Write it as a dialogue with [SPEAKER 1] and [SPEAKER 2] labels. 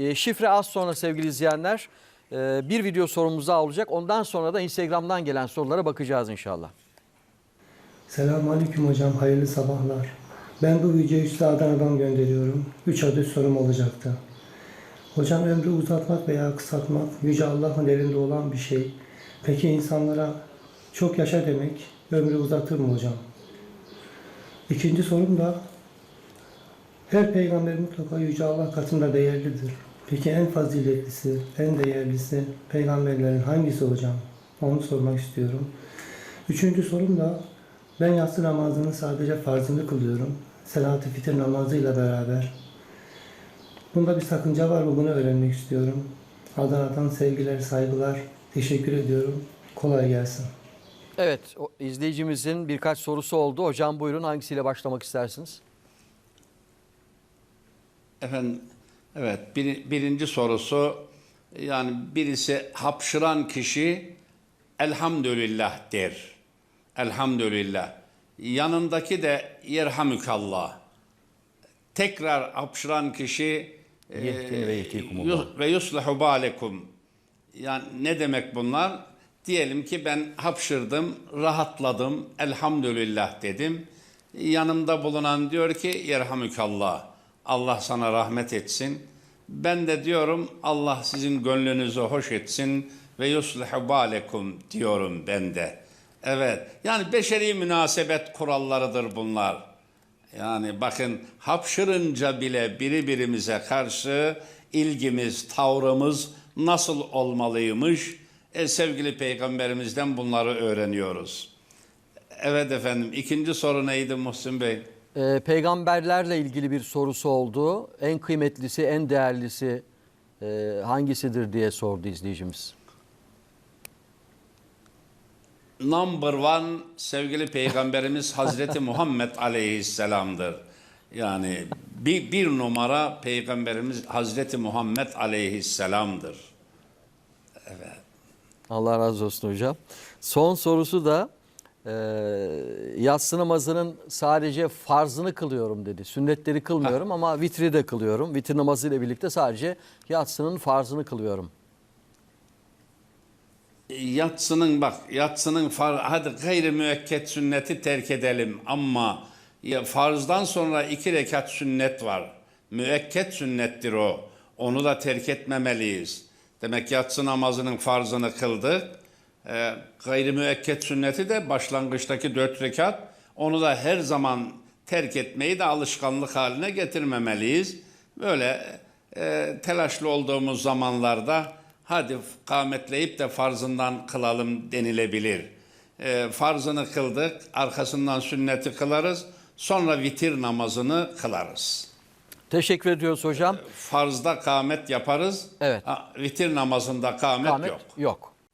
[SPEAKER 1] E, şifre az sonra sevgili izleyenler e, bir video sorumuz olacak. Ondan sonra da Instagram'dan gelen sorulara bakacağız inşallah.
[SPEAKER 2] Selamünaleyküm hocam, hayırlı sabahlar. Ben bu videoyu size Adana'dan gönderiyorum. 3 adet sorum olacaktı. Hocam ömrü uzatmak veya kısaltmak Yüce Allah'ın elinde olan bir şey. Peki insanlara çok yaşa demek ömrü uzatır mı hocam? İkinci sorum da her peygamber mutlaka Yüce Allah katında değerlidir. Peki en faziletlisi, en değerlisi peygamberlerin hangisi hocam? Onu sormak istiyorum. Üçüncü sorum da ben yatsı namazının sadece farzını kılıyorum. Selat-ı fitir namazıyla beraber. Bunda bir sakınca var mı? Bunu öğrenmek istiyorum. Adana'dan sevgiler, saygılar. Teşekkür ediyorum. Kolay gelsin.
[SPEAKER 1] Evet o, izleyicimizin birkaç sorusu oldu. Hocam buyurun hangisiyle başlamak istersiniz?
[SPEAKER 3] Efendim, evet bir, birinci sorusu yani birisi hapşıran kişi elhamdülillah der. Elhamdülillah. Yanındaki de yerhamükallah. Tekrar hapşıran kişi e,
[SPEAKER 1] ve
[SPEAKER 3] ve yuslihu balekum. Yani ne demek bunlar? Diyelim ki ben hapşırdım, rahatladım, elhamdülillah dedim. Yanımda bulunan diyor ki yerhamükallah. Allah sana rahmet etsin. Ben de diyorum Allah sizin gönlünüzü hoş etsin ve yuslihu balekum diyorum ben de. Evet. Yani beşeri münasebet kurallarıdır bunlar. Yani bakın hapşırınca bile biri birimize karşı ilgimiz, tavrımız nasıl olmalıymış? E, sevgili peygamberimizden bunları öğreniyoruz. Evet efendim ikinci soru neydi Muhsin Bey?
[SPEAKER 1] E, peygamberlerle ilgili bir sorusu oldu. En kıymetlisi, en değerlisi e, hangisidir diye sordu izleyicimiz.
[SPEAKER 3] Number one sevgili peygamberimiz Hazreti Muhammed Aleyhisselam'dır. Yani bir, bir numara peygamberimiz Hazreti Muhammed Aleyhisselam'dır.
[SPEAKER 1] Allah razı olsun hocam. Son sorusu da e, yatsı namazının sadece farzını kılıyorum dedi. Sünnetleri kılmıyorum ama vitri de kılıyorum. Vitir namazı ile birlikte sadece yatsının farzını kılıyorum.
[SPEAKER 3] Yatsının bak yatsının far, hadi gayri müekket sünneti terk edelim ama ya farzdan sonra iki rekat sünnet var. Müekket sünnettir o. Onu da terk etmemeliyiz. Demek yatsı namazının farzını kıldık. Ee, gayri müekket sünneti de başlangıçtaki dört rekat. Onu da her zaman terk etmeyi de alışkanlık haline getirmemeliyiz. Böyle e, telaşlı olduğumuz zamanlarda hadi kâmetleyip de farzından kılalım denilebilir. E, farzını kıldık, arkasından sünneti kılarız, sonra vitir namazını kılarız.
[SPEAKER 1] Teşekkür ediyoruz hocam.
[SPEAKER 3] Farzda kâmet yaparız,
[SPEAKER 1] Evet.
[SPEAKER 3] vitir namazında kâmet,
[SPEAKER 1] Ahmet
[SPEAKER 3] yok.
[SPEAKER 1] yok.